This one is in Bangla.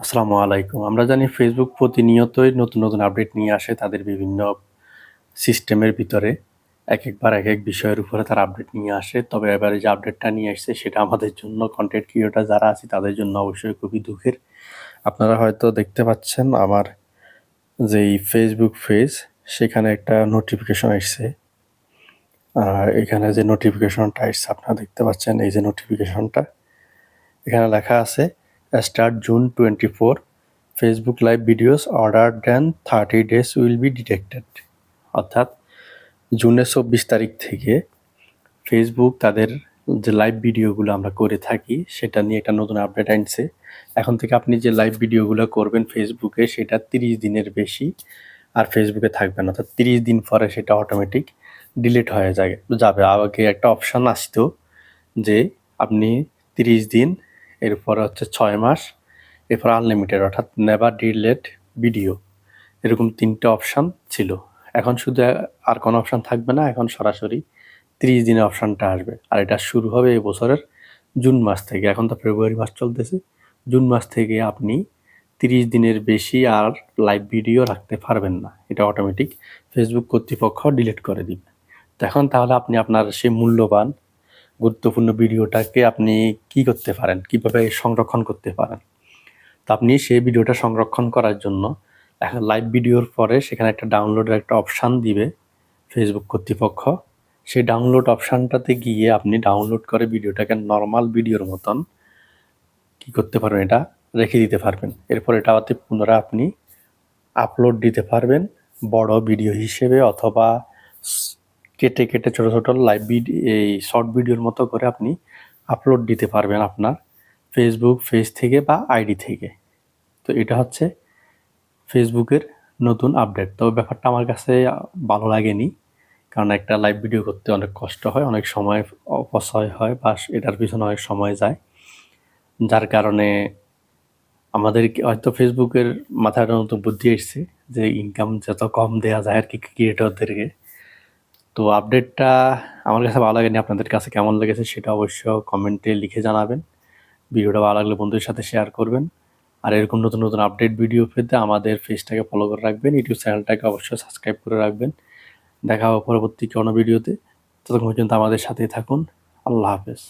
আসসালামু আলাইকুম। আমরা জানি ফেসবুক প্রতিনিয়তই নতুন, নতুন আপডেট নিয়ে আসে তাদের বিভিন্ন সিস্টেমের ভিতরে। এক একবার এক এক বিষয়ের উপরে তারা আপডেট নিয়ে আসে। তবে এবারে যে আপডেটটা নিয়ে আসছে সেটা আমাদের জন্য কনটেন্ট ক্রিয়েটর যারা আছে তাদের জন্য অবশ্যই খুবই দুঃখের। আপনারা হয়তো দেখতে পাচ্ছেন আমার যেই ফেসবুক পেজ সেখানে একটা নোটিফিকেশন এসছে। আর এখানে যে নোটিফিকেশনটা এসছে আপনারা দেখতে পাচ্ছেন এই যে নোটিফিকেশনটা। এখানে লেখা আছে start June 24 Facebook live videos older than 30 days will be detected অর্থাৎ জুনের চব্বিশ তারিখ থেকে ফেসবুক তাদের যে লাইভ ভিডিওগুলো আমরা করে থাকি, সেটা নিয়ে একটা নতুন আপডেট আনছে। এখন থেকে আপনি যে লাইভ ভিডিওগুলো করবেন ফেসবুকে সেটা তিরিশ দিনের বেশি আর ফেসবুকে থাকবে না। অর্থাৎ তিরিশ দিন পরে সেটা অটোমেটিক ডিলিট হয়ে যায়, যাবে। আগে একটা অপশান আসতো যে আপনি তিরিশ দিন এরপর হচ্ছে ছয় মাস, এরপর আনলিমিটেড অর্থাৎ নেভার ডিলেট ভিডিও এরকম তিনটে অপশান ছিল। এখন শুধু আর কোনো অপশান থাকবে না, এখন সরাসরি তিরিশ দিনের অপশানটা আসবে। আর এটা শুরু হবে এই বছরের জুন মাস থেকে, এখন তো ফেব্রুয়ারি মাস চলতেছে। জুন মাস থেকে আপনি তিরিশ দিনের বেশি আর লাইভ ভিডিও রাখতে পারবেন না। এটা অটোমেটিক ফেসবুক কর্তৃপক্ষ ডিলিট করে দিবে। তো এখন তাহলে আপনি আপনার সেই মূল্যবান গুরুত্বপূর্ণ ভিডিওটাকে আপনি কি করতে পারেন? কীভাবে সংরক্ষণ করতে পারেন? তো আপনি সেই ভিডিওটা সংরক্ষণ করার জন্য এখন লাইভ ভিডিওর পরে সেখানে একটা ডাউনলোডের একটা অপশান দিবে ফেসবুক কর্তৃপক্ষ। সেই ডাউনলোড অপশানটাতে গিয়ে আপনি ডাউনলোড করে ভিডিওটাকে নর্মাল ভিডিওর মতন কি করতে পারবেন এটা? রেখে দিতে পারবেন। এরপর এটাতে পুনরায় আপনি আপলোড দিতে পারবেন। বড় ভিডিও হিসেবে অথবা কেটে কেটে ছোটো ছোটো লাইভ ভিডিও এই শর্ট ভিডিওর মতো করে আপনি আপলোড দিতে পারবেন আপনার ফেসবুক পেজ থেকে বা আইডি থেকে। তো এটা হচ্ছে ফেসবুকের নতুন আপডেট তবে ব্যাপারটা আমার কাছে ভালো লাগেনি, কারণ একটা লাইভ ভিডিও করতে অনেক কষ্ট হয়, অনেক সময় অপচয় হয় বা এটার পিছনে অনেক সময় যায়। যার কারণে আমাদের হয়তো ফেসবুকের মাথায় নতুন বুদ্ধি এসছে যে ইনকাম যত কম দেওয়া যায় আর কি ক্রিয়েটরদেরকে তো আপডেটটা আমার কাছে ভালো লাগেনি। আপনাদের কাছে কেমন লেগেছে সেটা অবশ্য কমেন্টে লিখে জানাবেন। ভিডিওটা ভালো লাগলে বন্ধুদের সাথে শেয়ার করবেন। আর এরকম নতুন নতুন আপডেট ভিডিও পেতে আমাদের ফেসটাকে ফলো করে রাখবেন। ইউটিউব চ্যানেলটাকে অবশ্যই সাবস্ক্রাইব করে রাখবেন। দেখা হবে পরবর্তী কোনো ভিডিওতে ততক্ষণ পর্যন্ত আমাদের সাথেই থাকুন। আল্লাহ হাফেজ।